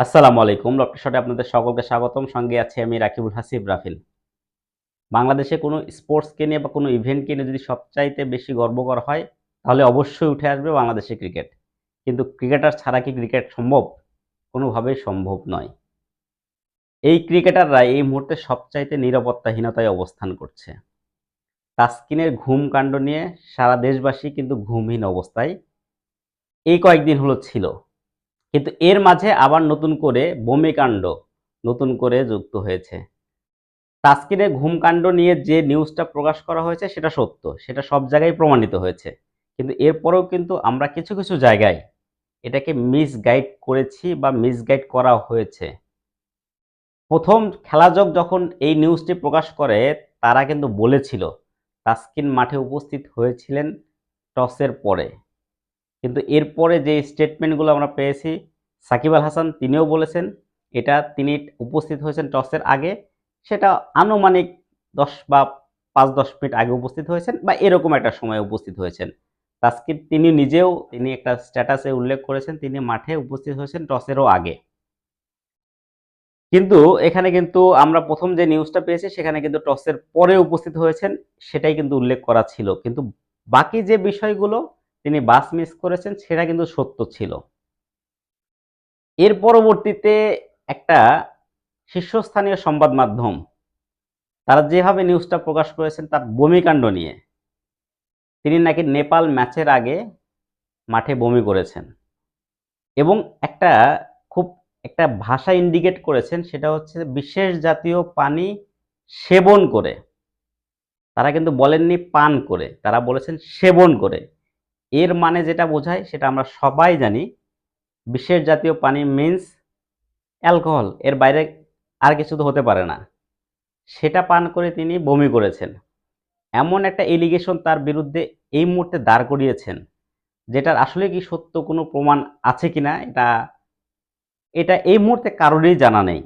আসসালামু আলাইকুম। ডক্টর আপনাদের সকলকে স্বাগতম। সঙ্গে আছে আমি রাকিবুল হাসিব রাফিল। বাংলাদেশে কোনো স্পোর্টসকে নিয়ে বা কোনো ইভেন্টকে নিয়ে যদি সবচাইতে বেশি গর্ব করা হয়, তাহলে অবশ্যই উঠে আসবে বাংলাদেশে ক্রিকেট। কিন্তু ক্রিকেটার ছাড়া কি ক্রিকেট সম্ভব? কোনোভাবেই সম্ভব নয়। এই ক্রিকেটাররা এই মুহূর্তে সবচাইতে নিরাপত্তাহীনতায় অবস্থান করছে। তাসকিনের ঘুম কাণ্ড নিয়ে সারা দেশবাসী কিন্তু ঘুমহীন অবস্থায়। এই কয়েকদিন হলো ছিল। কিন্তু এর মাঝে আবার নতুন করে বমিকাণ্ড নতুন করে যুক্ত হয়েছে। তাস্কিনের ঘুমকাণ্ড নিয়ে যে নিউজটা প্রকাশ করা হয়েছে সেটা সত্য, সেটা সব জায়গায় প্রমাণিত হয়েছে। কিন্তু এরপরেও কিন্তু আমরা কিছু কিছু জায়গায় এটাকে মিসগাইড করেছি বা মিসগাইড করা হয়েছে। প্রথম খেলাযোগ যখন এই নিউজটি প্রকাশ করে, তারা কিন্তু বলেছিল, তাস্কিন মাঠে উপস্থিত হয়েছিলেন টসের পরে। কিন্তু এরপরে যে স্টেটমেন্টগুলো আমরা পেয়েছি, সাকিব আল হাসান তিনিও বলেছেন, এটা তিনি উপস্থিত হয়েছেন টসের আগে, সেটা আনুমানিক দশ বা পাঁচ দশ মিনিট আগে উপস্থিত হয়েছেন বা এরকম একটা সময় উপস্থিত হয়েছেন। তাস্কিব তিনি নিজেও, তিনি একটা স্ট্যাটাসে উল্লেখ করেছেন, তিনি মাঠে উপস্থিত হয়েছেন টসেরও আগে। কিন্তু এখানে কিন্তু আমরা প্রথম যে নিউজটা পেয়েছি, সেখানে কিন্তু টসের পরে উপস্থিত হয়েছেন, সেটাই কিন্তু উল্লেখ করা ছিল। কিন্তু বাকি যে বিষয়গুলো তিনি বাস মিস করেছেন, সেটা কিন্তু সত্য ছিল। এর পরবর্তীতে একটা শীর্ষস্থানীয় সংবাদ মাধ্যম, তারা যেভাবে নিউজটা প্রকাশ করেছেন, তার বমিকাণ্ড নিয়ে, তিনি নাকি নেপাল ম্যাচের আগে মাঠে বমি করেছেন। এবং একটা খুব, একটা ভাষা ইন্ডিকেট করেছেন, সেটা হচ্ছে বিশেষ জাতীয় পানি সেবন করে। তারা কিন্তু বলেননি পান করে, তারা বলেছেন সেবন করে। এর মানে যেটা বোঝায় সেটা আমরা সবাই জানি। বিশেষ জাতীয় পানি মিন্স অ্যালকোহল এর বাইরে আর কিছু তো হতে পারে না। সেটা পান করে তিনি বমি করেছেন। এমন একটা এলিগেশন তার বিরুদ্ধে এই মুহূর্তে দাঁড় করিয়েছেন, যেটার আসলে কি সত্য কোনো প্রমাণ আছে কিনা এটা এটা এই মুহূর্তে কারোরই জানা নেই।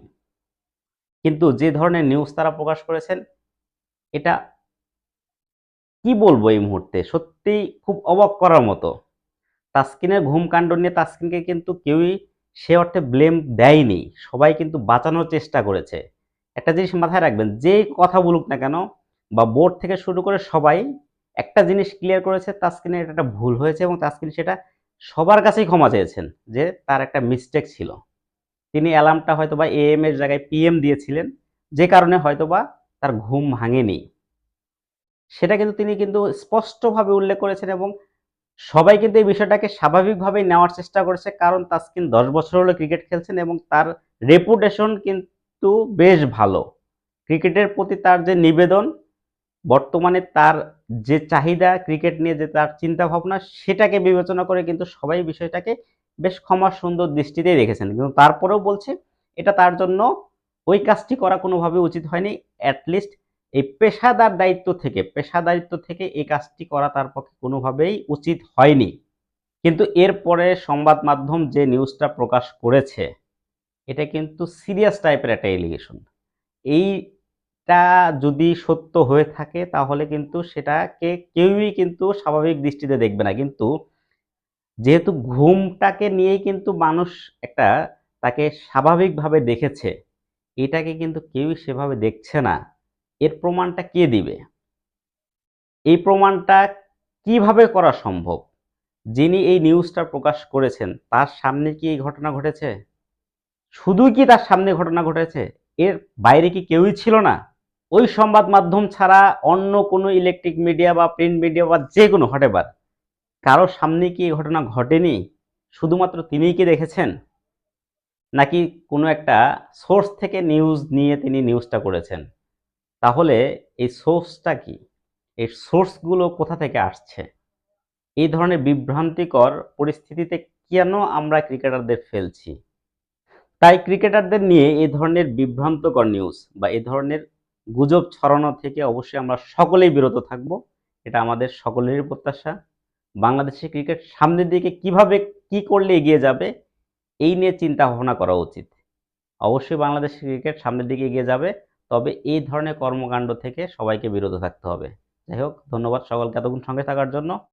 কিন্তু যে ধরনের নিউজ তারা প্রকাশ করেছেন, এটা কি বলব এই মুহূর্তে? সত্যিই খুব অবাক করার মতো। তাসকিনের ঘুমকাণ্ড নিয়ে তাসকিনকে কিন্তু কেউই সে অর্থে ব্লেম দেয়নি। সবাই কিন্তু বাঁচানোর চেষ্টা করেছে। একটা জিনিস মাথায় রাখবেন, যে কথা বলুক না কেন, বা বোর্ড থেকে শুরু করে সবাই একটা জিনিস ক্লিয়ার করেছে, তাসকিনের এটা একটা ভুল হয়েছে এবং তাসকিন সেটা সবার কাছেই ক্ষমা চেয়েছেন, যে তার একটা মিস্টেক ছিল। তিনি অ্যালার্মটা হয়তো বা এএম এর জায়গায় পিএম দিয়েছিলেন, যে কারণে হয়তোবা তার ঘুম ভাঙেনি। সেটা কিন্তু তিনি কিন্তু স্পষ্টভাবে উল্লেখ করেছেন এবং সবাই কিন্তু এই বিষয়টাকে স্বাভাবিকভাবেই নেওয়ার চেষ্টা করেছে, কারণ তাসকিন দশ বছর হলো ক্রিকেট খেলছেন এবং তার রেপুটেশন কিন্তু বেশ ভালো। ক্রিকেটের প্রতি তার যে নিবেদন, বর্তমানে তার যে চাহিদা ক্রিকেট নিয়ে, যে তার চিন্তা ভাবনা সেটাকে বিবেচনা করে কিন্তু সবাই বিষয়টাকে বেশ ক্ষমা সুন্দর দৃষ্টিতেই দেখেছেন। কিন্তু তারপরেও বলছে, এটা তার জন্য ওই কাজটি করা কোনোভাবে উচিত হয়নি অ্যাটলিস্ট এই পেশাদার দায়িত্ব থেকে, পেশাদারিত্ব থেকে এই কাজটি করা তার পক্ষে কোনোভাবেই উচিত হয়নি। কিন্তু এরপরে সংবাদ মাধ্যম যে নিউজটা প্রকাশ করেছে, এটা কিন্তু সিরিয়াস টাইপের একটা এলিগেশন এইটা যদি সত্য হয়ে থাকে, তাহলে কিন্তু সেটাকে কেউই কিন্তু স্বাভাবিক দৃষ্টিতে দেখবে না। কিন্তু যেহেতু ঘুমটাকে নিয়েই কিন্তু মানুষ একটা তাকে স্বাভাবিকভাবে দেখেছে, এটাকে কিন্তু কেউই সেভাবে দেখছে না। এর প্রমাণটা কে দিবে? এই প্রমাণটা কীভাবে করা সম্ভব? যিনি এই নিউজটা প্রকাশ করেছেন, তার সামনে কি এই ঘটনা ঘটেছে? শুধু কি তার সামনে ঘটনা ঘটেছে? এর বাইরে কি কেউই ছিল না? ওই সংবাদ মাধ্যম ছাড়া অন্য কোনো ইলেকট্রিক মিডিয়া বা প্রিন্ট মিডিয়া বা যে কোনো হটেবার কারোর সামনে কি এই ঘটনা ঘটেনি? শুধুমাত্র তিনিই কি দেখেছেন? নাকি কোনো একটা সোর্স থেকে নিউজ নিয়ে তিনি নিউজটা করেছেন? তাহলে এই সোর্সটা কি? এই সোর্সগুলো কোথা থেকে আসছে? এই ধরনের বিভ্রান্তিকর পরিস্থিতিতে কেন আমরা ক্রিকেটারদের ফেলছি? তাই ক্রিকেটারদের নিয়ে এই ধরনের বিভ্রান্তকর নিউজ বা এই ধরনের গুজব ছড়ানো থেকে অবশ্যই আমরা সকলেই বিরত থাকব। এটা আমাদের সকলেরই প্রত্যাশা। বাংলাদেশের ক্রিকেট সামনের দিকে কীভাবে কি করলে এগিয়ে যাবে, এই নিয়ে চিন্তা ভাবনা করা উচিত। অবশ্যই বাংলাদেশের ক্রিকেট সামনের দিকে এগিয়ে যাবে। তবে এই ধরনের কর্মকাণ্ড থেকে সবাইকে বিরত থাকতে হবে। যাই হোক, ধন্যবাদ সকলকে এতক্ষণ সঙ্গে থাকার জন্য।